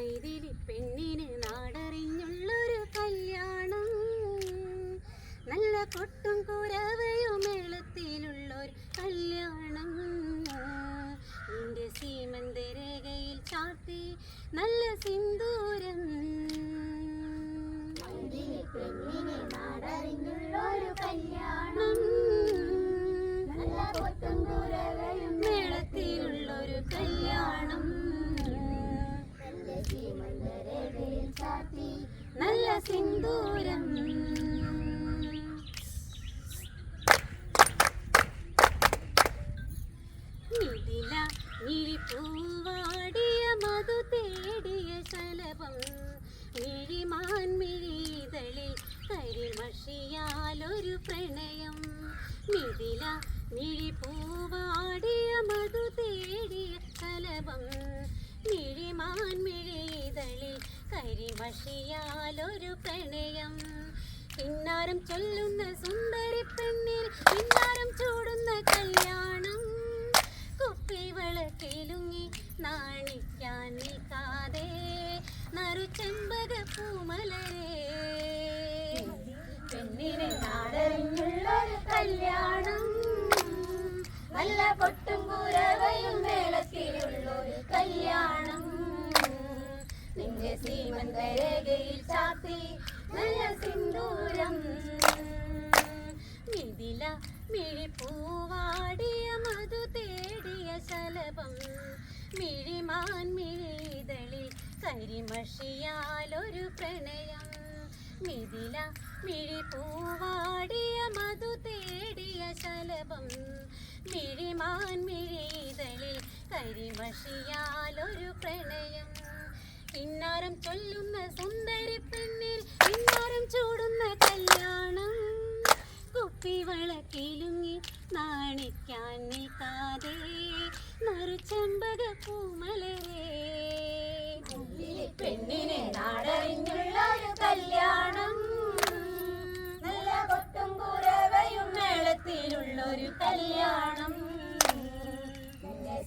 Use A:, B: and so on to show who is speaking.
A: മൈതിലി പെണ്ണിന് നാടറിഞ്ഞുള്ളൊരു കല്യാണം. നല്ല കൊട്ടും കുരവയും സിന്ദൂരം. മിഥില മിഴിപ്പൂവാടിയ മധു തേടിയ ശലഭം. മിഴിമാൻ മിഴിതളിൽ കരിമഷിയാലൊരു പ്രണയം. മിഥില മിഴിപ്പൂവാടിയ മധു തേടിയ കരിമഷിയാലൊരു പ്രണയം. പിന്നാരം ചൊല്ലുന്ന സുന്ദരി പെണ്ണിൽ പിന്നാരം ചൂടുന്ന കല്യാണം. കുപ്പിവളക്കിലുങ്ങി നാണിക്കാൻ നിൽക്കാതെ നറു ചെമ്പക പൂമലരേ. പെണ്ണിനെ നാടറിഞ്ഞുള്ളൊരു കല്യാണം. നല്ല പൊട്ടും നിന്റെ ചാത്തി നല്ല സിന്ദൂരം. മിഥില മിഴിപ്പൂവാടിയ മധു തേടിയ ശലഭം. മിഴിമാൻ മിഴിതളിൽ കരിമഷിയാലൊരു പ്രണയം. മിഥില മിഴിപ്പൂവാടിയ മധു തേടിയ ശലഭം. മിഴിമാൻ മിഴിതളിൽ കരിമഷിയാലൊരു പ്രണയം. പിന്നാരം ചൊല്ലുന്ന സുന്ദരി പെണ്ണിൽ ഇന്നാരം ചൂടുന്ന കല്യാണം. കുപ്പി വളക്കിലുങ്ങി നാണിക്കാൻ നിൽക്കാതെ നറുചെമ്പക പൂമലരേ. പെണ്ണിനെ നാടറിഞ്ഞുള്ളൊരു കല്യാണം.
B: നല്ല കൊട്ടും കുരവയും
A: മേളത്തിലുള്ളൊരു കല്യാണം.
B: തന്റെ